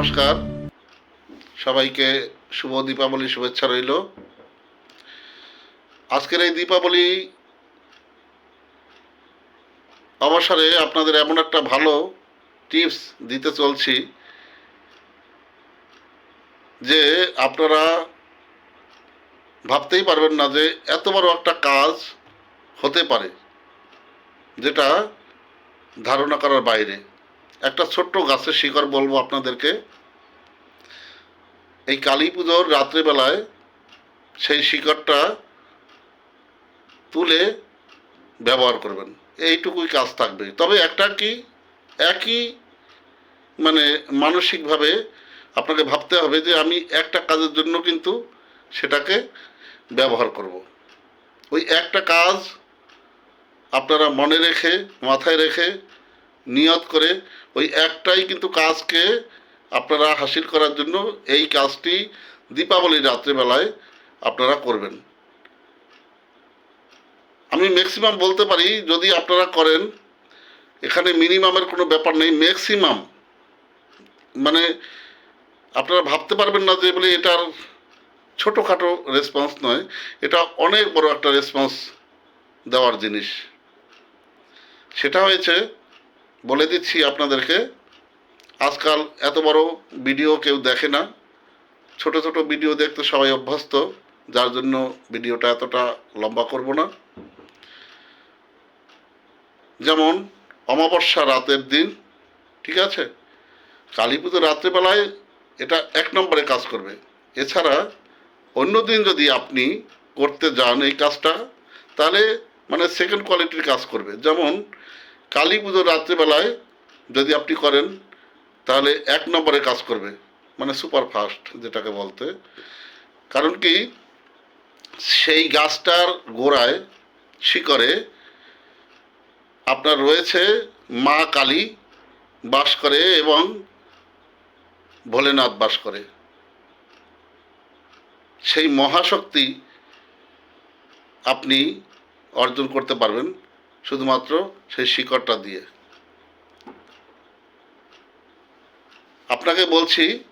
নমস্কার। সবাইকে শুভ দীপাবলি শুভেচ্ছা রইল। আজকের এই দীপাবলি অবসরে আপনাদের এমন একটা ভালো টিপস দিতে চলছি যে আপনারা ভাবতেই পারবেন না যে এত বড় একটা কাজ হতে পারে, যেটা ধারণা করার বাইরে। একটা ছোট্ট গাছের শিকড় বলব আপনাদেরকে। এই কালী পুজোর রাত্রিবেলায় সেই শিকড়টা তুলে ব্যবহার করবেন। এইটুকুই কাজ থাকবে। তবে একটা কি, একই মানে মানসিকভাবে আপনাকে ভাবতে হবে যে আমি একটা কাজের জন্য কিন্তু সেটাকে ব্যবহার করব। ওই একটা কাজ আপনারা মনে রেখে, মাথায় রেখে নিয়ত করে ওই একটাই কিন্তু কাজকে আপনারা হাসিল করার জন্য এই কাজটি দীপাবলির রাত্রেবেলায় আপনারা করবেন। আমি ম্যাক্সিমাম বলতে পারি, যদি আপনারা করেন, এখানে মিনিমামের কোনো ব্যাপার নেই ম্যাক্সিমাম মানে আপনারা ভাবতে পারবেন না যে বলে এটার ছোটোখাটো রেসপন্স নয়, এটা অনেক বড় একটা রেসপন্স দেওয়ার জিনিস। সেটা হয়েছে বলে দিচ্ছি আপনাদেরকে, আজকাল এত বড় ভিডিও কেউ দেখে না। ছোট ছোট ভিডিও দেখতে সবাই অভ্যস্ত, যার জন্য ভিডিওটা এতটা লম্বা করব না। যেমন অমাবস্যা রাতের দিন, ঠিক আছে? কালী পুজো রাত্রিবেলায় এটা এক নম্বরে কাজ করবে। এছাড়া অন্য দিন যদি আপনি করতে যান এই কাজটা, তাহলে মানে সেকেন্ড কোয়ালিটির কাজ করবে। যেমন কালী পুজোর রাত্রিবেলায় যদি আপনি করেন, তাহলে এক নম্বরে কাজ করবে মানে সুপার ফাস্ট যেটাকে বলতে। কারণ কি, সেই গাছটার গোড়ায় শিকড়ে আপনার রয়েছে মা কালী বাস করে এবং ভোলেনাথ বাস করে সেই মহাশক্তি আপনি অর্জন করতে পারবেন। শুধুমাত্র সেই শিকড়টা দিয়ে। আপনাকে বলছি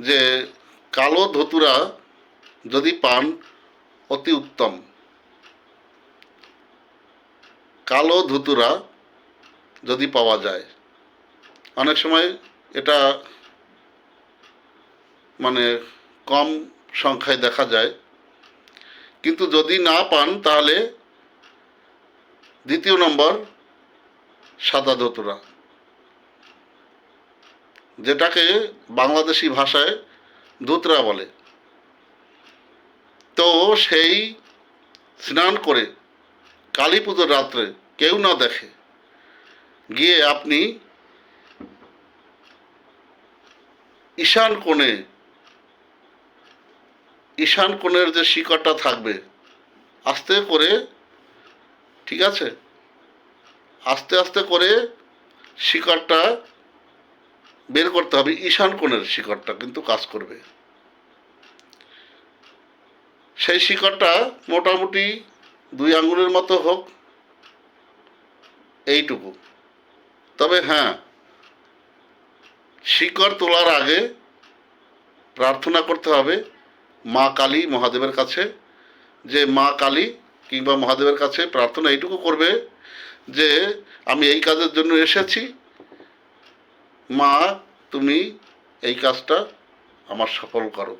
যে কালো ধতুরা যদি পান, অতি উত্তম। কালো ধুতুরা যদি পাওয়া যায়। অনেক সময় এটা মানে কম সংখ্যায় দেখা যায়। কিন্তু যদি না পান, তাহলে দ্বিতীয় নম্বর, সাদা ধতুরা। যেটাকে বাংলাদেশি ভাষায় ধুতরা বলে। তো সেই স্নান করে কালী পুজোর রাত্রে কেউ না দেখে, গিয়ে আপনি ঈশান কোণে, ঈশান কোণের যে শিকড়টা থাকবে, আস্তে করে ঠিক আছে? আস্তে আস্তে করে শিকারটা বের করতে হবে, ঈশান কোণের শিকড়টা কিন্তু কাজ করবে। সেই শিকড়টা মোটামুটি দুই আঙ্গুলের মতো হোক, এইটুকু। তবে হ্যাঁ শিকড় তোলার আগে প্রার্থনা করতে হবে মা কালী মহাদেবের কাছে, যে মা কালী কিংবা মহাদেবের কাছে প্রার্থনা এইটুকু করবে যে আমি এই কাজের জন্য এসেছি। মা, তুমি এই কাজটা আমার সফল করো।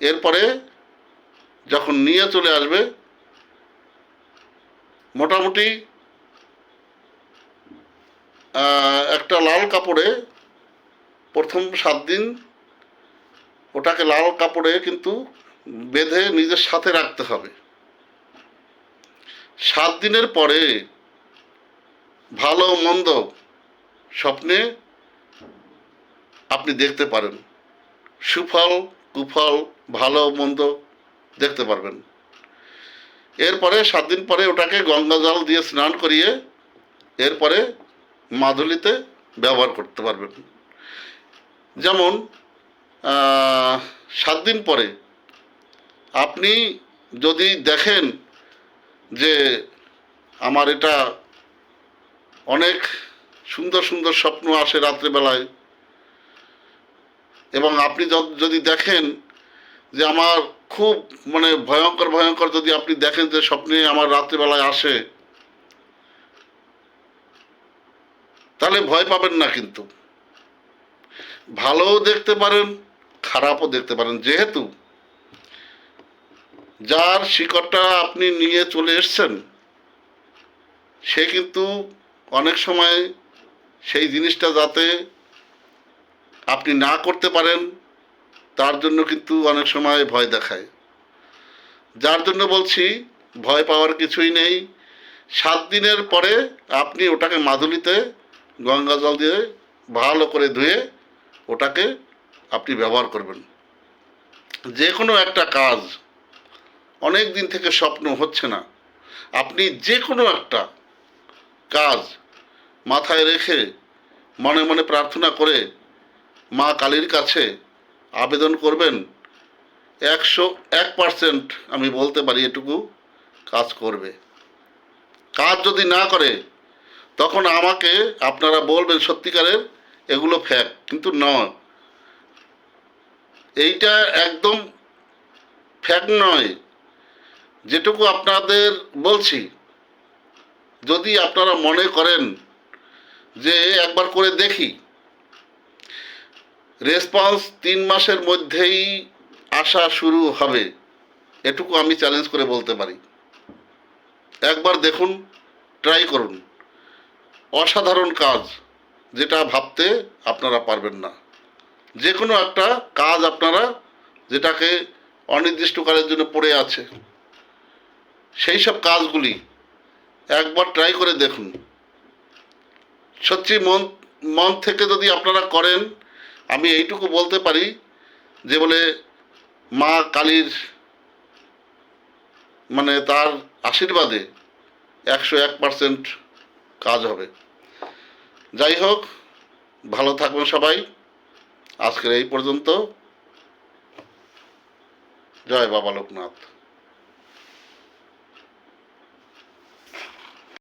এরপরে যখন নিয়ে চলে আসবে, মোটামুটি একটা লাল কাপড়ে প্রথম সাত দিন ওটাকে লাল কাপড়ে কিন্তু বেঁধে নিজের সাথে রাখতে হবে। সাত দিনের পরে ভালো মন্দ স্বপ্নে আপনি দেখতে পারেন। সুফল, কুফল, ভালো, মন্দ দেখতে পারবেন। এরপরে সাত দিন পরে ওটাকে গঙ্গা জল দিয়ে স্নান করিয়ে এরপরে মাদুলিতে ব্যবহার করতে পারবেন। যেমন সাত দিন পরে আপনি যদি দেখেন যে আমার এটা অনেক সুন্দর সুন্দর স্বপ্ন আসে রাত্রেবেলায়, এবং আপনি যদি দেখেন যে আমার খুব মানে ভয়ঙ্কর ভয়ঙ্কর যদি আপনি দেখেন যে স্বপ্নে আমার রাত্রেবেলায় আসে, তাহলে ভয় পাবেন না কিন্তু। ভালোও দেখতে পারেন খারাপও দেখতে পারেন। যেহেতু যার শিকড়টা আপনি নিয়ে চলে এসছেন, সে কিন্তু অনেক সময় সেই জিনিসটা যাতে আপনি না করতে পারেন, তার জন্য কিন্তু অনেক সময় ভয় দেখায়। যার জন্য বলছি, ভয় পাওয়ার কিছুই নেই। সাত দিনের পরে আপনি ওটাকে মাদুলিতে গঙ্গা জল দিয়ে ভালো করে ধুয়ে ওটাকে আপনি ব্যবহার করবেন। যে কোনো একটা কাজ অনেক দিন থেকে স্বপ্ন হচ্ছে না। আপনি যে কোনো একটা কাজ মাথায় রেখে মনে মনে প্রার্থনা করে মা কালীর কাছে আবেদন করবেন, একশো এক পার্সেন্ট আমি বলতে পারি এটুকু কাজ করবে। কাজ যদি না করে, তখন আমাকে আপনারা বলবেন সত্যিকারের এগুলো ফ্যাক কিন্তু নয়। এইটা একদম ফ্যাক নয়। যেটুকু আপনাদের বলছি, যদি আপনারা মনে করেন যে একবার করে দেখি রেসপন্স তিন মাসের মধ্যেই আসা শুরু হবে, এটুকু আমি চ্যালেঞ্জ করে বলতে পারি। একবার দেখুন ট্রাই করুন। অসাধারণ কাজ, যেটা ভাবতে আপনারা পারবেন না। যে কোনো একটা কাজ আপনারা যেটাকে অনির্দিষ্টকালের জন্য পড়ে আছে, সেই সব কাজগুলি একবার ট্রাই করে দেখুন। সত্যি মন মন থেকে যদি আপনারা করেন, আমি এইটুকু বলতে পারি যে বলে মা কালীর মানে তার আশীর্বাদে একশো এক পার্সেন্ট কাজ হবে। যাই হোক, ভালো থাকবেন সবাই। আজকের এই পর্যন্ত। জয় বাবা লোকনাথ।